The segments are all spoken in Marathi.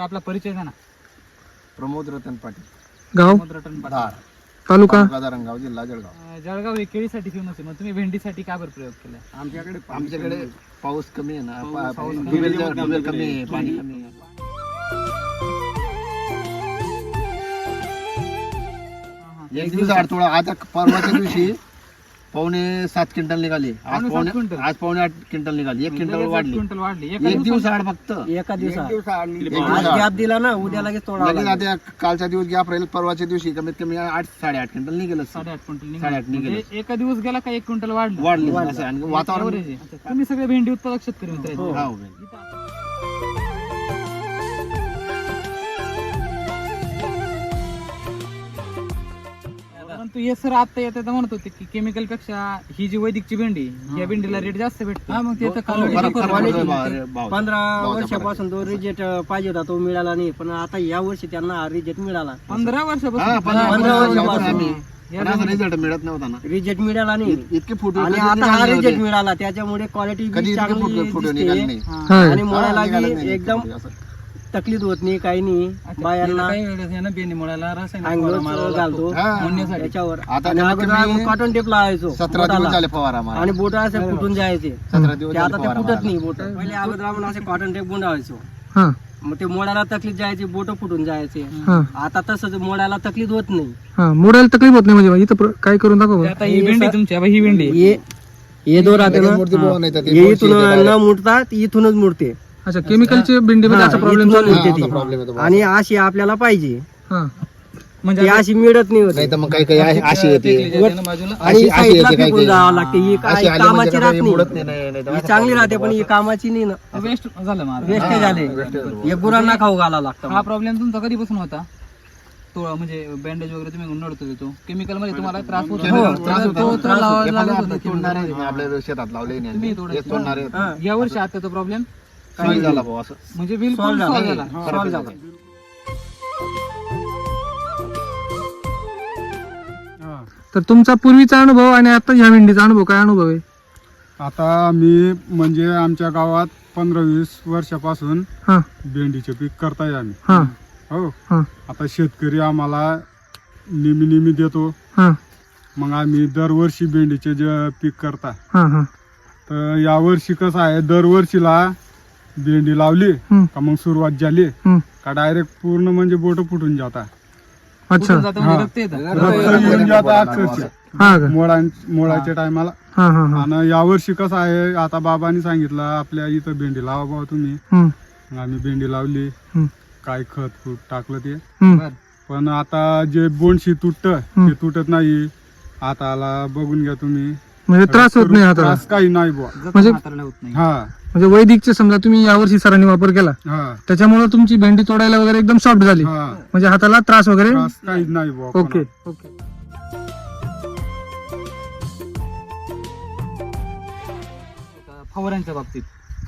बरं आपला परिचय द्या ना प्रमोद रतन पाटील. गाव? रटन पाटील. धार. तालुका? तालुका धरणगाव जिल्हा जळगाव. अं, जळगाव हे केळीसाठी फेमस आहे. मग तुम्ही भेंडीसाठी का बरं प्रयोग केला? आमच्याकडे आमच्याकडे पाऊस कमी आहे ना. पा- पाऊस कमी ट्यूबवेलचं- ट्यूबवेल कमी आहे पाणी कमी आहे. एक दिवस अडथळा. आता परवाच्या दिवशी पावणे सात क्विंटल निघाली आज पावणे सात पावणे क्विंटल? आज पावणे आठ क्विंटल निघाली एक क्विंटल वाढली क्विंटल वाढली एका एक दिवस? आड फक्त एका दिवसात आज गॅप दिला ना उद्या लगेच तोडा लगेच आता कालचा दिवस गॅप राहील परवाच्या दिवशी कमीत कमी आठ साडेआठ क्विंटल निघेल साडेआठ क्विंटल साडेआठ निघाले. निघाले. म्हणजे एका दिवस गेला का एक क्विंटल वाढलं वाढली असं आणि वातावरण Average आहे. अच्छा, तुम्ही सगळे भेंडी उत्पादक शेतकरी मित्र आहेत. हा, हो. इथं आता- परंतु हे सर आता येतात म्हणत होते की केमिकलपेक्षा ही जी वैदिकची भेंडी या भेंडीला रेट जास्त भेटतो मग ते तर हो. पंधरा वर्षापासून तो रिजेक्ट पाहिजे होता तो मिळाला नाही. पण आता या वर्षी त्यांना हा रिजेक्ट मिळाला. पंधरा हा, वर्षापासून पंधरा पंधरा वर्षापासून वर्षापासून. आम्ही. या पण असा रिझल्ट मिळत नव्हता ना. रिजेक्ट मिळाला नाही. इतके आणि कधी आता हा होते. मिळाला. त्याच्यामुळे क्वालिटी कधी इतके निघाले नाही? हा. आणि हा, मुळाला निघाले बी नाही. एकदम असं. तकलीफ होत नाही काही नाही. बायांना अंगलोच घालतो. हा. त्याच्यावर. आता आणि कमीत अगोदर कमी आम्ही कॉटन टेप लावायचो सतरा दिवस बोटाला. झाले फवारा मारा. आणि बोट असे फुटून जायचे. सतरा दिवस ते झाले आता ते फवारा फुटत. नाही बोट. पहिले अगोदर आपण असे कॉटन टेप गुंडाळायचो. हा. मग ते मोडायला तकलीफ जायची बोट फुटून जायचे. हा. आता तसंच मोडायला तकलीफ होत नाही. हा मोडायला तकलीफ होत नाही म्हणजे इथं प्र- काय करून दाखव आता ही भेंडी तुमची आता ही भेंडी. हे हे दोन राहते ना. मूर्ती बुवा नाही तर ते हे बुरशी इथून येते न मुडतात इथूनच मुडते. अच्छा केमिकलचे भेंडीमध्ये असा प्रॉब्लेम चालू असा ती. येतो. आणि अशी आपल्याला पाहिजे. हा. म्हणजे ती अशी मिळत नाही होती. नाही तर मग काही काही अशी- अशी येते. बाजूला आणि अशी- अशी साईडला येते काही फेकून काही. जावं लागते. ही अशी काय आली म्हणजे कामाची काही राहत नाही. नाही, नाही, नाही. तर ही असा चांगली राहते पण ही कामाची नाही ना. वेस्ट झालं मला वेस्ट झाले. हे गुरांना खाऊ घाला लागतं हा प्रॉब्लेम तुमचा कधीपासून होता? तो म्हणजे बँडेज वगैरे तुम्ही नडतो देतो. केमिकलमध्ये तुम्हाला त्रास होतो. Chemical त्रास होता. तो- तो त्रास लावा- होता. हे लागत होता ना, आपल्या शेतात लावले नाही. तुम्ही हे तोडायचे. तोडणारे आहेत. हा. या वर्षी आता तो प्रॉब्लेम काही झाला भाऊ असं. म्हणजे बिलकुल Solve झाला. solve solve. तर तुमचा पूर्वीचा अनुभव आणि आता ह्या भेंडीचा अनुभव काय अनुभव आहे? आता मी म्हणजे आमच्या गावात पंधरा वीस वर्षापासून हा. भेंडीचे पीक करताय आम्ही. हा. हो. हा. आता शेतकरी आम्हाला नेहमी नेहमी देतो. हा. मग आम्ही दरवर्षी भेंडीचे जे पीक करता. हा हा. तर यावर्षी कसं आहे दरवर्षीला भेंडी लावली हम्म, का मग सुरुवात झाली. हम्म. का डायरेक्ट पूर्ण म्हणजे बोट फुटून जाता. अच्छा. कुठून जातं म्हणजे हा. रक्त येतं. रक्त येऊन जाता अक्षरशः. हा का? मोळा मोळाच्या टायमाला. हा हा हा. आणि यावर्षी कसं आहे आता बाबांनी सांगितलं आपल्या इथं भेंडी लावा बाबा तुम्ही. हम्म, मग आम्ही भेंडी लावली. हम्म, काय खत फूट टाकलं ते. हम्म. बरं. पण आता जे बोंडशी तुटत हम्म. ते तुटत नाही. हाताला बघून घ्या तुम्ही. म्हणजे त्रास होत नाही हाताला त्रास. काही नाही बुवा. म्हणजे- हाताळल्या होत नाही. हा. म्हणजे वैदिकचे समजा तुम्ही यावर्षी सरांनी वापर केला हा. त्याच्यामुळे तुमची भेंडी तोडायला वगैरे एकदम सॉफ्ट झाली. हा. म्हणजे हाताला त्रास वगैरे त्रास नाही बुवा ओके कोणाला. ओके. फवाऱ्यांच्या बाबतीत.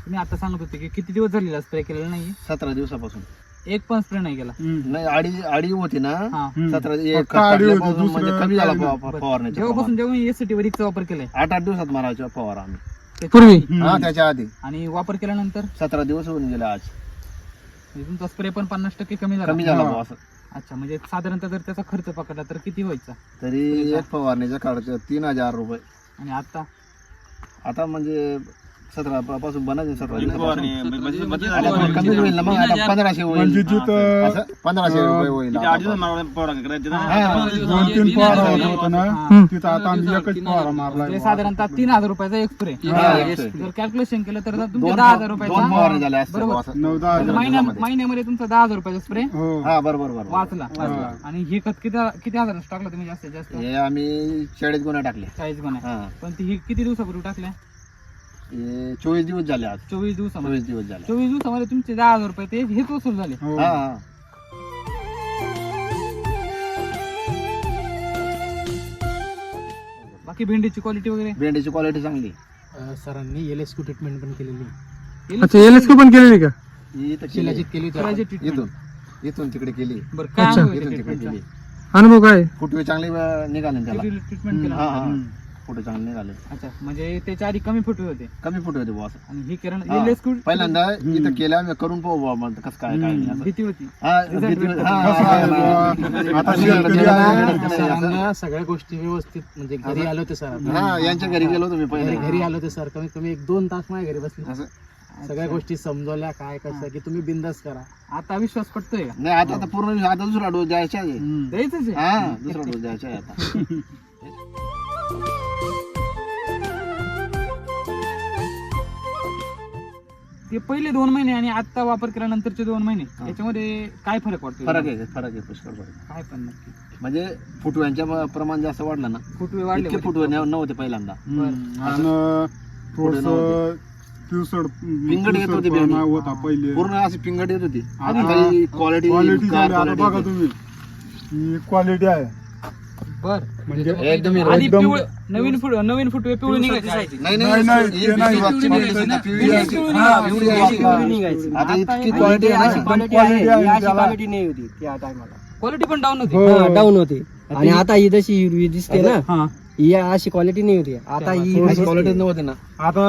तुम्ही आता सांगत होते की किती दिवस झालेला स्प्रे केलेला नाही सतरा दिवसापासून. एक पण स्प्रे नाही केला. नाही आडी आडी होती ना हा. सतरा एक फक्त आडी होती, टाकल्यापासून म्हणजे कमी झाला. फवा- फवारण्याचा जेव्हापासून जेव्हा एस टी वरीचा वापर केलाय. आठ आठ दिवसात मारायचा फवारा आम्ही. त्याच्या पूर्वी? आधी. हा त्याच्या आधी. आणि वापर केल्यानंतर? सतरा दिवस होऊन गेले आज. म्हणजे तुमचा स्प्रे पण पन्नास टक्के कमी झाला. कमी झाला. भाऊ असं. अच्छा म्हणजे साधारणतः जर त्याचा खर्च पकडला तर किती व्हायचा? तरी एक फवारणीचा खर्च तीन हजार रुपये. आणि आता? आता म्हणजे सतरा प- पासून बनायचे सतरा दिवसापासून. आता थोडं कमी होईल ना मग? आता पंधराशे होईल. जिथं असं? पंधराशे रुपये होईल आता. दोन तीन फवारा होत होता ना हम्म. तिथं आता आम्ही एकच फवारा मारलाय बुवा. साधारणतः तीन हजार रुपयाचा एक स्प्रे. जर कॅल्क्युलेशन केलं तर तुमचे दोन दहा हजार दोन रुपयाचा फवारणी झाल्या असत्या बरोबर. बुवा असं. नऊ दहा पंधरा महिन्या दिवसामध्ये. महिन्यामध्ये तुमचा दहा हजार रुपयाचा स्प्रे हो. हा बरोबर बरोबर. वाचला हा. आणि हे खत किती किती हजार टाकलं तुम्ही जास्तीत जास्त? हे आम्ही चाळीस गुन्हे टाकले. चाळीस गुन्हे हा. पण ती ही किती दिवसापूर्वी टाकल्या? हे चोवीस दिवस झाले आज. चोवीस दिवसामध्ये चोवीस दिवस झाले. चोवीस दिवसामध्ये तुमचे दहा हजार रुपये ते हेच वसूल झाले. हो. हा. हा बाकी भेंडीची क्वालिटी वगैरे? भेंडीची क्वालिटी चांगली. सरांनी एल एस ट्रीटमेंट पण केलेली. अच्छा एल एस पण केलेली का? ही इथं केली. केली करायची treatment. इथून इथून तिकडे केली. बरं काय अच्छा. अनुभव इथून तिकडे? केली. अनुभव काय? फुटवे चांगले अं, निघाले ना त्याला ट्रीटमेंट केला हा हा. फोटो चांगले निघाले अच्छा म्हणजे त्याच्या आधी कमी फुटवे होते. कमी फोटो होते बॉस आणि ही किरण हा. लेस पहिल्यांदा इथं केल्या आम्ही करून पाहू बुवा म्हणतो कसं काय काय नाही असं. भीती होती. हा, भीती- हा, हा, हा, हा. आता सरांना सगळ्या गोष्टी व्यवस्थित म्हणजे घरी आलो ते सर हा यांच्या घरी गेलो तुम्ही पहिले. घरी आलो ते सर. कमीत कमी एक दोन तास माझ्या घरी बसले. असं. सगळ्या गोष्टी समजवल्या काय कसं की तुम्ही बिंदास करा. आता विश्वास का? नाही आता आता पूर्ण आता दुसरा डोस द्यायचा आहे. द्यायचंच आहे. हा दुसरा डोस द्यायचा आहे आता. ते पहिले दोन महिने आणि आता वापर केल्यानंतरचे दोन महिने याच्यामध्ये काय फरक वाटतो फरक आहे फरक आहे पुष्कळ फरक. आहे. काय पण नक्की. म्हणजे फुटव्यांच्या प्रमाण जास्त वाढलं ना? फुटवे वाढले इतके फुटवे नव्ह- नव्हते पहिल्यांदा. आणि थोडस पिवसड पिंगट येत होती पिवसडपणा भेंडी. होता पहिले. पूर्ण अशी पिंगट येत होती. आता आता क्वालिटी क्वालिटी झाली. आता बघा तुम्ही. ही क्वालिटी आहे. बर म्हणजे एकदम आधी एकदम- पिवळे नवीन फुट नवीन फुटवे पिवळे निघायचे नाही नाही, नाही, ही ते नाही. पिवळी निघायची ना, पिवळी यायची. पिवळी हा, निघायची. पिवळी यायची. पिवळी निघायची. आता इतकी आता क्वालिटी आहे अशी ना क्वालिटी quality आहे आहे ही अशी त्याला. क्वालिटी नाही होती त्या टायमाला क्वालिटी पण डाऊन होती डाऊन होते आणि आता ही जशी हिरवी दिसते ना हा ही अशी क्वालिटी नाही होती आता ही क्वालिटी नव्हती ना आता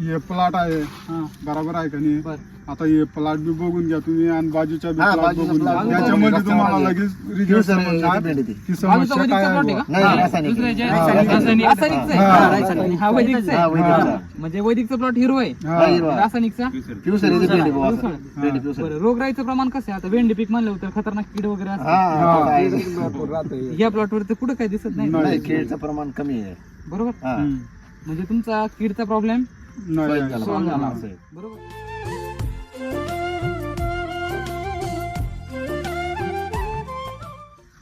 हे प्लॉट आहे हा बरोबर आहे का नाही बर आता हे प्लॉट बी बघून घ्या तुम्ही आणि बाजूच्या बी हा, प्लॉट बाजूचा बघून घ्या plot त्याच्यामध्ये तुम्हाला. लगेच पिवळी रिझल्ट सर- समजणार भेंडी ती. की बाजूचा समस्या वैदिकचा काय plot आहे आहे का? बुवा. नाही रासायनिक दुसऱ्याचे आहे. आहे. रासायनिक रासायनिकचा आहे. हा, हा, रासायनिक. आणि हा वैदिकचा हा, आहे वैदिकचा. म्हणजे वैदिकचा प्लॉट हिरवा आहे हा. हा, हिरवा. रासायनिकचा पिवसर येते भेंडी बुवा असं. पिवसर. भेंडी पिवसर. बरं रोगराईचं प्रमाण कसं आहे आता भेंडी पीक म्हणलं होतं खतरनाक कीड वगैरे हा, हा. या प्लॉटवर तर कुठं काय दिसत नाही नाही केळीचं प्रमाण कमी आहे बरोबर हा. हम्म. म्हणजे तुमचा कीडचा प्रॉब्लेम. बरोबर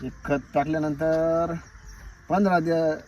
एक खत टाकल्यानंतर पंधरा दिवस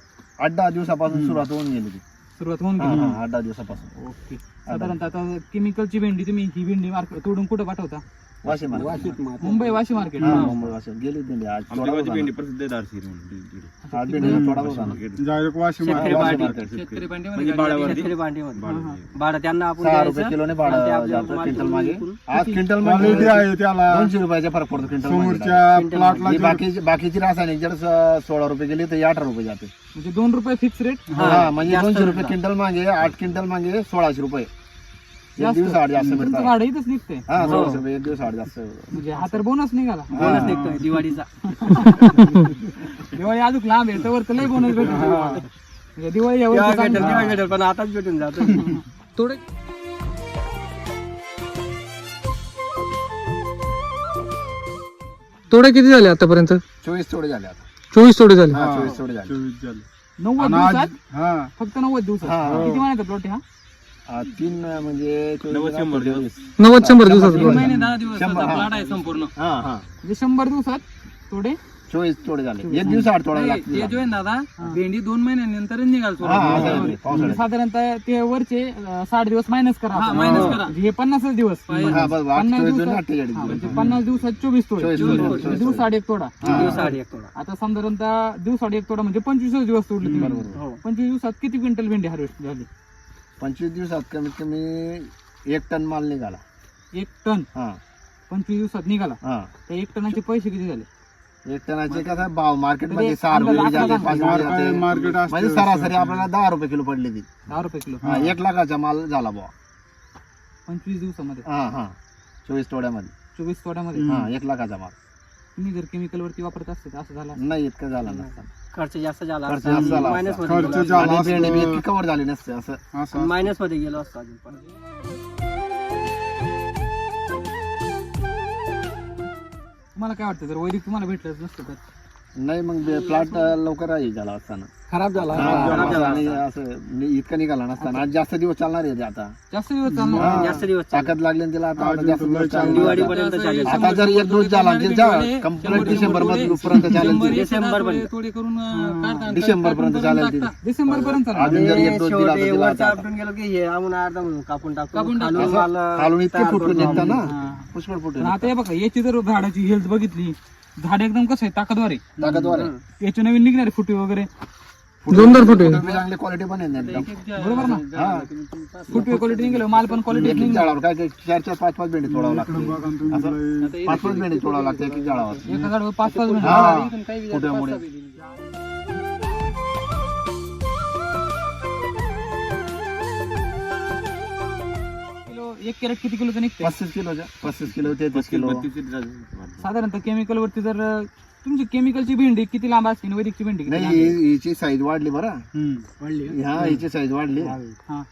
आठ दहा दिवसापासून सुरुवात होऊन गेली ती. सुरुवात होऊन गेली. हा, आठ दहा दिवसापासून. ओके. साधारणतः आता केमिकलची भेंडी तुम्ही ही भेंडी मार्केट तोडून कुठं पाठवता? मुंबई वाशी मार्केट हा, मुंबई वाशिम. गेली भेंडी आज. थोडा होता ना. आज भेंडीला थोडा होता ना. डायरेक्ट वाशिम शेतकरी आहे. पार्टी. मार्केट. शेतकरी म्हणजे भांडी शेतकरी भांडीमध्ये भाडं त्यांना आपण सहा रुपये द्यायचं. किलोने आणि ते भाडं आपल्याला जातं माल क्विंटल घेऊन मागे. विकून. आज क्विंटल क्वालिटी मागे आहे त्याला. दोनशे रुपयाचा फरक पडतो क्विंटल मागे. समोरच्या प्लॉटला ही बाकीची बाकीची रासायनिक जर स- सोळा रुपये गेली तर ही अठरा रुपये जाते. म्हणजे दोन रुपये फिक्स रेट हा म्हणजे दोनशे रुपये. क्विंटल मागे आठ क्विंटल मागे सोळाशे रुपये. एक जास्त. दिवस आठ जास्त तुमचं भेटतात भाडं इथंच निघतंय. हा एक दिवस जास्त. म्हणजे हा तर बोनस निघाला. बोनस निघतोय दिवाळीचा. दिवाळी अजून लांब आहे तर लय बोनस भेटतो म्हणजे दिवाळी या तेव्हा वर्षी भेटेल चांगली. तेव्हा भेटेल पण आताच भेटून जातो. थोडे. तोडे किती झाले आतापर्यंत? चोवीस तोडे झाले आता. चोवीस तोडे झाले. हा चोवीस तोडे झाले. चोवीस झाले. नव्वद आणि दिवसात? हा. फक्त नव्वद दिवसात. हा. किती महिन्याचा प्लॉट हा, तीन म्हणजे. नव्वद शंभर दिवसाचा तीन प्लॉट महिने, दहा दिवस. शंभर, हा. आहे संपूर्ण. हा हा. म्हणजे शंभर दिवसात थोडे चोवीस तोडे झाले. एक दिवस आठ तोडा लागतील. आहे दादा भेंडी दोन महिन्यानंतर निघाल हा, हा, हा, म्हणजे पावसाळ्यात. साधारणतः ते वरचे अं, साठ दिवस मायनस करा आपण. म्हणजे हे पन्नासच दिवस. हा बस पन्नास चोवीस दोन दिवसात अठ्ठेचाळीस हा, दिवस. म्हणजे पन्नास दिवसात चोवीस तोडे. चोवीस तोडे, म्हणजे चोवीस दिवस आड एक तोडा. एक थोडा आता साधारणतः दिवस आड एक तोडा म्हणजे पंचवीसच दिवस तोडले तुम्ही. बरोबर. हो. पंचवीस दिवसात किती क्विंटल भेंडी हार्वेस्ट झाली? पंचवीस दिवसात कमीत कमी एक टन माल निघाला. एक टन? हा. पंचवीस दिवसात निघाला? हा. त्या एक टनाचे पैसे किती झाले? एक टनाचे कसा भाव मार्केटमध्ये सहा रुपये अंदाज जाते आपला पाच रुपये मार्केट- जाते मार्केट असते म्हणजे सरासरी आपल्याला दहा रुपये किलो पडली ती. दहा रुपये किलो. हा, एक लाखाचा माल झाला बुवा. पंचवीस दिवसामध्ये? हा हा. चोवीस तोड्यामध्ये. चोवीस तोड्यामध्ये? हा एक लाखाचा माल. तुम्ही जर केमिकल वरती वापरत असते तर असं झालं असतं. नाही इतकं झाला नसता. खर्च जास्त झाला खर्च जास्त झाला मायनस असता. मध्ये खर्च गेलो झाला आणि भेंडी बी असतं. इतकी कव्हर झाली नसते असं. असं मायनसमध्ये गेलो असतो अजून पण. तुम्हाला काय वाटतं जर वैदिक तुम्हाला भेटलंच नसतं तर? नाही मग प्लॉट लवकर राहील झाला असताना खराब झाला. खराब झाला. आणि असं नि- इतका निघाला नसताना आज जास्त दिवस चालणार आहे ते आता. जास्त दिवस चालणार हा. जास्त दिवस. ताकद लागली ना तिला आता जास्त दिवस चालणार. चालणार. दिवाळीपर्यंत चालेल. आता जर एक डोस झाला तिचा कंप्लीट डिसेंबरमध्ये पर्यंत चालेल ती. डिसेंबर पर्यंत थोडी करून डिसेंबर पर्यंत चालेल ती. डिसेंबर पर्यंत अजून जर एक डोस दिला तर शेवटी तिला वरचा आता- आपटून गेलो की हे आम्ही अर्धा म्हणून कापून टाकतो. कापून टाकतो. खालून असं माल खालून इतके तयार फुटून करून निघतात ना? हा. पुष्कळ फुटून पण आता हे बघा याची जर झाडाची हेल्थ बघितली झाड एकदम कसं आहे ताकदवार आहे. ताकदवार आहे. याचे नवीन निघणारे फुटे वगैरे. जोरदार फोटो चांगली क्वालिटी पण आहे बरोबर ना? फुटवे क्वालिटी निघेल माल पण क्वालिटी जाळावर झाडावर काय चार चार पाच पाच भेंडी तोडावं लागतं. पाच पाच भेंडी तोडावं लागते एक झाडावर झाडावर पाच पाच भेंडी. झाड पाच एक कॅरेट किती किलो निघते पस्तीस किलो पस्तीस किलो ते दस किलो साधारणतः केमिकल वरती जर तुमची केमिकलची भेंडी किती लांब असते आणि वैदिकची भेंडी किती नाही? ही- हिची साईज वाढली बरं. हा हिची साईज वाढली. हा.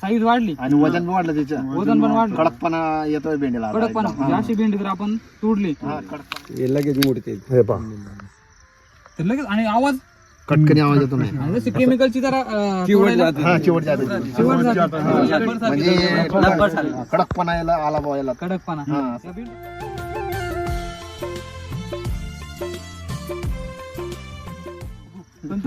साईज वाढली. आणि वजन पण वाढलं तिचं. वजन पण वाढलं. कडकपणा येतोय भेंडीला आता कडकपणा. एकदम. म्हणजे अशी भेंडी जर आपण तोडली. हा, कडकपणा. तर लगेच आणि आवाज? कटकनी आवाज येतो नाही आणि जशी केमिकलची जरा अं, तोडायला- हा चिवट जाते. शेवट जाते. म्हणजे कडकपणा यायला आला बुवा याला. कडकपणा. हा. भेंडी-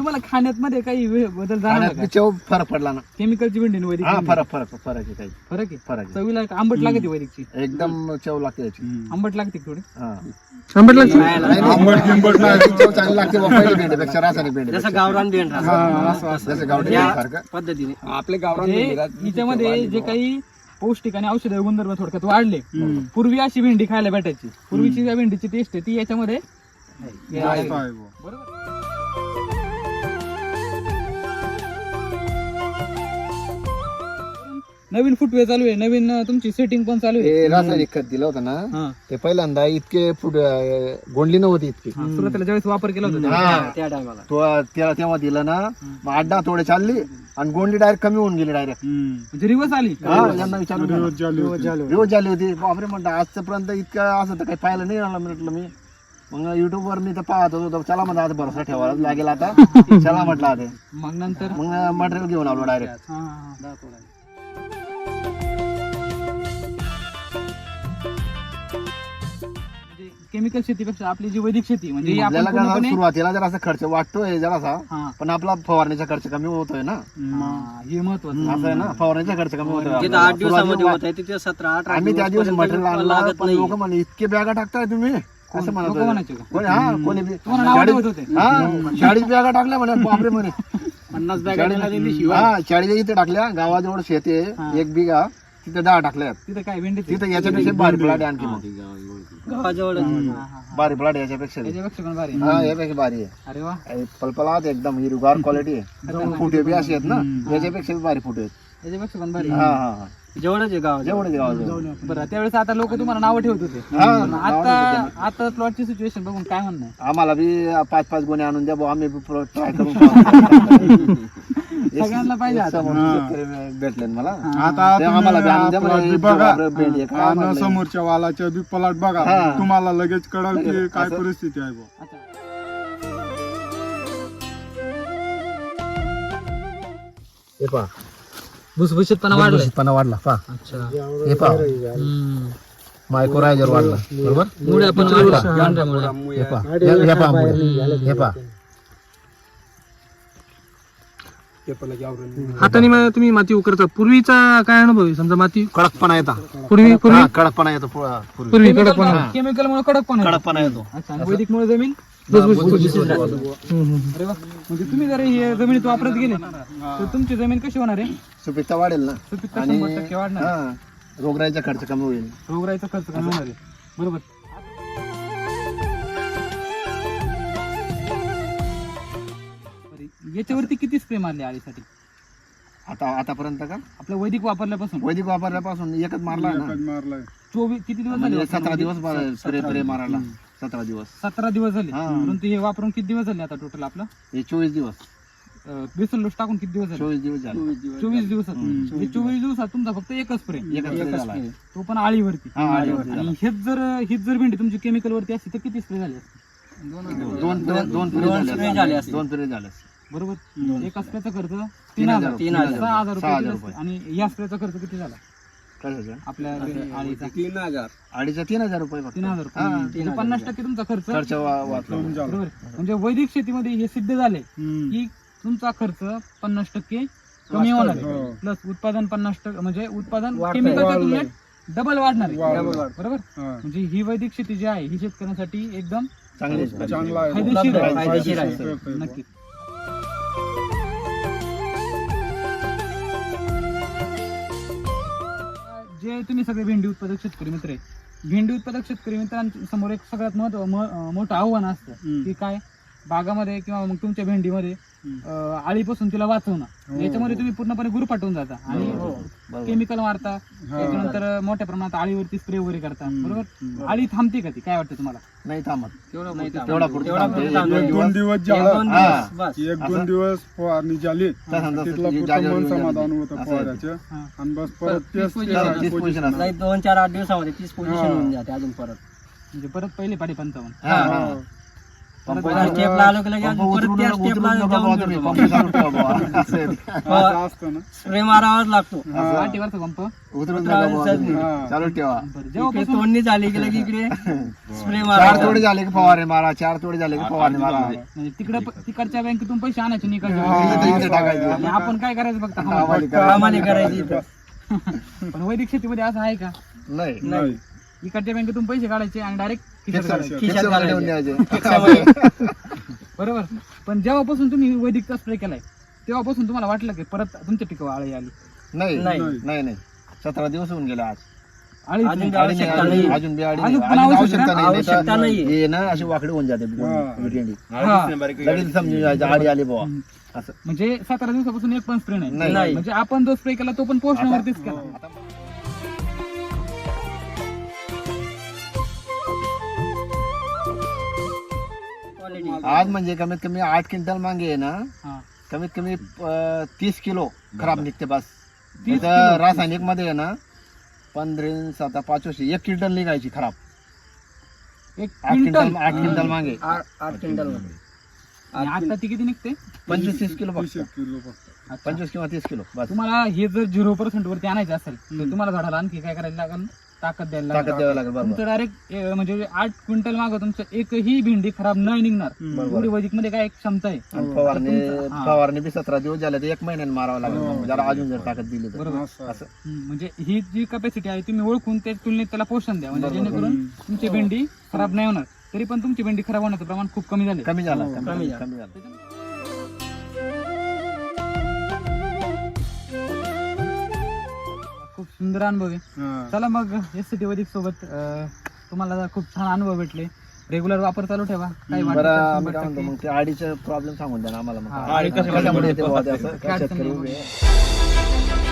तुम्हाला खाण्यात मध्ये काही वे- बदल जाणवला आणि चव फरक पडला ना. केमिकलची भेंडी आणि वैदिक हा भेंडी? फरक फरक फरक आहे काही. फरक आहे? फरक आहे. चवीला एक आंबट लागते वैदिकची. एकदम चव लागते याची आंबट लागते थोडी? हा. आंबट लागतं? नाही, नाही. चव चांगली लागते बुवा पहिली भेंडीपेक्षा रासायनिक भेंडी जसं गावरान भेंड राहतं. जसं गावठी सारखं. पद्धतीने. म्हणजे हिच्यामध्ये जे काही पौष्टिक आणि औषध गुणधर्म थोडक्यात वाढले. पूर्वी अशी भेंडी खायला भेटायची. पूर्वीची ज्या भेंडीची टेस्ट आहे ती याच्यामध्ये नवीन फुटवे चालू आहे. नवीन अं, तुमची सेटिंग पण चालू आहे. हे रासायनिक खत दिलं होतं ना हा. ते पहिल्यांदा इतके फुट अं, गोंडली नव्हती इतकी. हा, सुरुवातीला ज्यावेळेस वापर केला होता. हा. त्या टायमाला तो त्याला तेव्हा दिलं ना मग अड्डा थोडे चालली आणि गोंडली डायरेक्ट कमी होऊन गेली डायरेक्ट म्हणजे रिवर्स आली. यांना विचारून दिवस झाली. होती. बापरे म्हणलं आजपर्यंत इतकं असं तर काही पाहिलं नाही मला म्हटलं मी. मग युट्यूब वर मी तर पाहत होतो तर चला म्हणलं आता भरोसा ठेवायला लागेल आता. चला म्हटलं आता. मग नंतर? मग मटेरियल घेऊन आलो डायरेक्ट हा, हा, हा. केमिकल शेतीपेक्षा आपली जी वैदिक शेती म्हणजे ही आपण आपल्याला कसं पूर्णपणे- सुरुवातीला जर खर्च वाटतोय जरासा हा, पण आपला फवारणीचा खर्च कमी होतोय ना. हा, हे महत्वाचं. असं आहे ना फवारणीचा खर्च कमी होतोय जिथं आपल्याला. आठ दिवसामध्ये सुरुवातीला होत आहे तिथे सतरा अठरा आम्ही त्या दिवशी दिवसपर्यंत मटेरियल आणलं लागत पण नाही. लोक म्हणे इतके बॅगा टाकताय तुम्ही. असं म्हणत लोकं होते. म्हणायचे का? कोणी हा कोणी बी- तुम्हाला नाव शाळेत- ठेवत होते. हा शाळेत बॅगा टाकल्या म्हणे बापरे म्हणे. पन्नास हा शाळेच्या इथे टाकल्या गावाजवळ शेत आहे एक बिघा. तिथे दहा टाकल्या तिथं काय भेंडी तिथे याच्यापेक्षा भारी प्लॉट आणखी मग. गावाजवळ भारी प्लॉट याच्यापेक्षा बी. पण भारी हा यापेक्षा भारी आहे. अरे वा. आणि पलपलात एकदम हिरगार क्वालिटी आहे. फुटे बी अशी आहेत ना याच्यापेक्षा बी भारी फुटे आहेत. त्याच्यापेक्षा पण भारी हा हा हा. जेवढंच आहे गावाजवळ जेवढे गावाजवळ बरं त्यावेळेस आता लोक तुम्हाला नावं ठेवत होते. हा पण आता आता प्लॉटची सिच्युएशन बघून काय म्हणणं आहे? आम्हाला बी पाच पाच गुन्हे आणून द्या बुवा, आम्ही ट्राय करून पाहू. सगळ्यांना पाहिजे आता. भेटले मला. आता ते आम्हाला बी बघा. काय आणि. समोरच्या वालाच्या बी पलाट बघा. हा. तुम्हाला लगेच कळल की काय असं- परिस्थिती आहे बुवा. अच्छा. हे पहा. भुसभुशीतपणा वाढलाय. भुसभुशीतपणा वाढला पहा. अच्छा. हे पहा. मायक्रोरायझर वाढला. बरोबर? मुळे पण वाढल्या. हे पहा. हे- हे पहा. मुळे. हे पहा. हाताने मा- तुम्ही माती उकरता. पूर्वीचा काय अनुभव आहे? समजा माती कडकपणा येता. पूर्वी पूर्वी? हा, कडकपणा येतो पु- पूर्वी पूर्वी कडकपणा. केमिकल मुळे कडक पण कडकपणा येतो. अच्छा वैदिक मुळे जमीन. हम्म, हम्म. अरे वा. म्हणजे तुम्ही जर हे जमिनीत वापरत गेले तर तुमची जमीन कशी होणार आहे? सुपीकता वाढेल ना. सुपीकता आणि- शंभर टक्के वाढणार. हा रोगराईचा खर्च कमी होईल. रोगराईचा खर्च कमी होणार आहे. बरोबर. याच्यावरती किती स्प्रे मारले आळीसाठी आता आतापर्यंत का आपलं वैदिक वापरल्यापासून वैदिक वापरल्यापासून एकच मारला ना एकच मारलाय चोवीस किती दिवस म्हणजे झाले सतरा दिवस स्प्रे स्प्रे मारायला सतरा दिवस सतरा दिवस झाले हा. परंतु हे वापरून किती दिवस झाले आता टोटल आपलं हे चोवीस दिवस अं, बेसन लोट टाकून किती दिवस झाले चोवीस दिवस झाले चोवीस दिवसात म्हणजे चोवीस दिवसात तुमचा फक्त एकच स्प्रे एकच spray झाला आहे. तो पण आळीवरती हा, आळीवरती आणि हेच जर हीच जर भेंडी तुमची केमिकल वरती असती तर किती स्प्रे झाले असते? दोन दोन पिरे झाले. दोन पिरे झाले असते. बरोबर? एका स्प्रेचा खर्च तीन हजार तीन हजार. सहा हजार रुपये. हजार. आणि या स्प्रेचा खर्च किती झाला? आपल्या आळीचा अडीचशे तीन हजार. रुपये फक्त. तीन हजार रुपये. म्हणजे पन्नास टक्के तुमचा खर्च खर्च वा- वाचला. बरोबर? म्हणजे वैदिक शेतीमध्ये हे सिद्ध झाले. की तुमचा खर्च पन्नास टक्के कमी होणार आहे. हो. प्लस उत्पादन पन्नास टक्के म्हणजे उत्पादन वाढतंय. केमिकलच्या तुलनेत डबल वाढणार आहे. वाढणार. बरोबर. म्हणजे ही वैदिक शेती जी आहे ही शेतकऱ्यांसाठी एकदम चांगली चांगला आहे. फायदेशीर आहे. फायदेशीर आहे. नक्की जे तुम्ही सगळे भेंडी उत्पादक शेतकरी मित्र आहे भेंडी उत्पादक शेतकरी मित्रांसमोर एक सगळ्यात महत्त्व मोठं आव्हान असतं. की काय बागामध्ये किंवा मग तुमच्या भेंडीमध्ये आळीपासून तिला वाचवणं. याच्यामध्ये तुम्ही पूर्णपणे गुरफाटून जाता. आणि केमिकल मारता त्याच्यानंतर मोठ्या प्रमाणात आळीवरती स्प्रे वगैरे करता. बरोबर? आळी थांबते का ती? काय वाटतं तुम्हाला? नाही थांबत. दोन दिवस एक झालं. दोन हा. दिवस बस. एक दोन दिवस फवारणी झाली. तसं- तसं तिथलं मन समाधान. होतं. फवाराचं हा. आणि बस परत तीस तीस. नाही दोन चार आठ दिवसामध्ये तीच पोझिशन हा. होऊन जाते अजून परत. म्हणजे परत पहिले पाठी पंचावन्न आलो की लगेच परत त्या स्टेपला जाऊन असतं ना. स्प्रे मारावाच लागतो. पंप उतरून तुम्ही. चालू. ठेवा. इकडे जेव्हापासून तोडणी झाली की लगे इकडे स्प्रे चार तोडे झाले की फवारणी मारा. चार तोडे झाले की फवारणी मारा. म्हणजे तिकडे तिकडच्या बँकेतून पैसे आणायचे इकडे निकडच्या इकडे टाकायचे. आणि आपण काय करायचं फक्त? करायची इथं. पण वैदिक शेतीमध्ये असं आहे का? नाही. नाही. इकडच्या बँकेतून पैसे काढायचे आणि डायरेक्ट खिशात घालायचे. खिशात घालायचे. ठेवून द्यायचे बरोबर पण जेव्हापासून तुम्ही वैदिकचा स्प्रे केलाय तेव्हापासून तुम्हाला वाटलं की परत तुमच्या पिकावर आळी आली नाही नाही. नाही नाही सतरा दिवस होऊन गेला आज आळी अजून नाही. अडी नाही, आवश्यकता अजून- नाही. अजून बी अडी अजून नाही. पण अजून आवश्यकता आवश्यकता नाही. आवश्यकता नाही नाहीये. तर हे ना अशी वाकडी होऊन जाते हा. लगेच समजून जायचं आली बुवा असं म्हणजे सतरा दिवसापासून एक पण स्प्रे नाही नाही. म्हणजे आपण जो स्प्रे केला तो पण पोषणावरतीच केला आज म्हणजे कमीत कमी आठ क्विंटल मागे आहे ना हा. कमीत कमी अं, तीस किलो खराब निघते बस. तर रासायनिकमध्ये आहे ना पंधरा सात पाच वर्ष एक क्विंटल निघायची खराब. एक आठ क्विंटल क्विंटल? आठ क्विंटल मागे. आठ आठ क्विंटलमध्ये आणि आता ती किती निघते? पंचवीस तीस किलो फक्त. तीस किलो फक्त. पंचवीस किंवा तीस किलो बस. तुम्हाला हे जर झिरो पर्सेंट वरती आणायचं असेल तर तुम्हाला झाडाला आणखी काय करायला लागेल? ताकद द्यायला ताकद लागेल द्यावं लागेल बरोबर. तुमचं डायरेक्ट म्हणजे आठ क्विंटल माग तुमचं एकही भेंडी खराब न निघणार. एवढी वैदिकमध्ये काय एक क्षमता आहे? आणि फवारणी तुमचं- हा. फवारणी बी सतरा दिवस झाले तर एक महिन्याने मारावं लागेल मग जरा अजून जर ताकद दिली तर. बरोबर. असं. हम्म, म्हणजे ही जी कपॅसिटी आहे तुम्ही ओळखून त्या तुलनेत त्याला पोषण द्या. म्हणजे जेणेकरून तुमची भेंडी खराब नाही होणार. तरी पण तुमची भेंडी खराब होण्याचं प्रमाण खूप कमी झाले कमी झाला कमी कमी झाला झाला. कमी झाला. खूप सुंदर अनुभव आहे. चला मग एस सी टी सोबत अं, तुम्हाला खूप छान अनुभव भेटले रेग्युलर वापर चालू ठेवा काही वाटलं बरं तर आम्ही शंभर काय म्हणतो टक्के. मग ते आडीचं प्रॉब्लेम सांगून द्या ना आम्हाला मग हा, काय- आडी कशामुळे कशामुळे येते बुवा ते काय असं? अडचण काय शेतकरी नाही. उभे आहे.